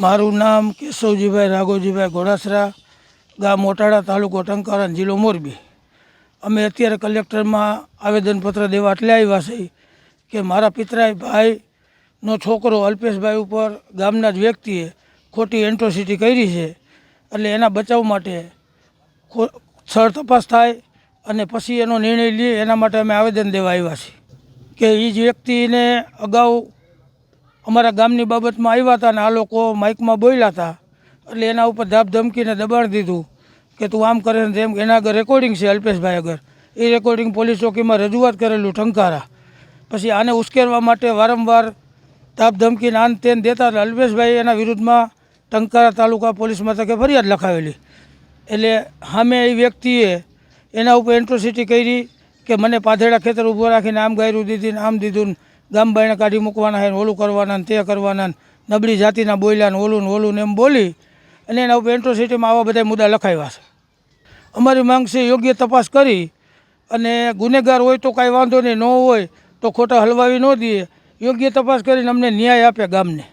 મારું નામ કેશવજીભાઈ રાઘોજીભાઈ ઘોડાસરા ગામ મોટાડા તાલુકો ટંકારા જિલ્લો મોરબી. અમે અત્યારે કલેક્ટરમાં આવેદનપત્ર દેવા એટલે આવ્યા છે કે મારા પિતરાઈ ભાઈનો છોકરો અલ્પેશભાઈ ઉપર ગામના જ વ્યક્તિએ ખોટી એન્ટ્રોસિટી કરી છે એટલે એના બચાવ માટે સ્થળ તપાસ થાય અને પછી એનો નિર્ણય લઈએ એના માટે અમે આવેદન દેવા આવ્યા છીએ. કે એ જ વ્યક્તિને અગાઉ અમારા ગામની બાબતમાં આવ્યા હતા અને આ લોકો માઇકમાં બોલ્યા હતા. એટલે એના ઉપર ધાપ ધમકીને દબાણ દીધું કે તું આમ કરે ને તેમ. એના આગળ રેકોર્ડિંગ છે અલ્પેશભાઈ આગળ. એ રેકોર્ડિંગ પોલીસ ચોકીમાં રજૂઆત કરેલું ટંકારા પછી આને ઉશ્કેરવા માટે વારંવાર ધાપ ધમકીને આન તેન દેતા અલ્પેશભાઈ એના વિરુદ્ધમાં ટંકારા તાલુકા પોલીસ મથકે ફરિયાદ લખાવેલી. એટલે સામે એ વ્યક્તિએ એના ઉપર એન્ટ્રોસિટી કરી કે મને પાધેડા ખેતર ઊભો રાખીને આમ ગાયરું દીધી ને આમ દીધું ને ગામ બાયણે કાઢી મૂકવાના છે ને ઓલું કરવાના ને તે કરવાના ને નબળી જાતિના બોલ્યા ને ઓલું ને ઓલું ને એમ બોલી અને એના ઉપર એન્ટ્રોસિટીમાં આવા બધા મુદ્દા લખાવ્યા છે. અમારી માંગ છે યોગ્ય તપાસ કરી અને ગુનેગાર હોય તો કાંઈ વાંધો નહીં, ન હોય તો ખોટા હલવાવી ન દઈએ. યોગ્ય તપાસ કરીને અમને ન્યાય આપે ગામને.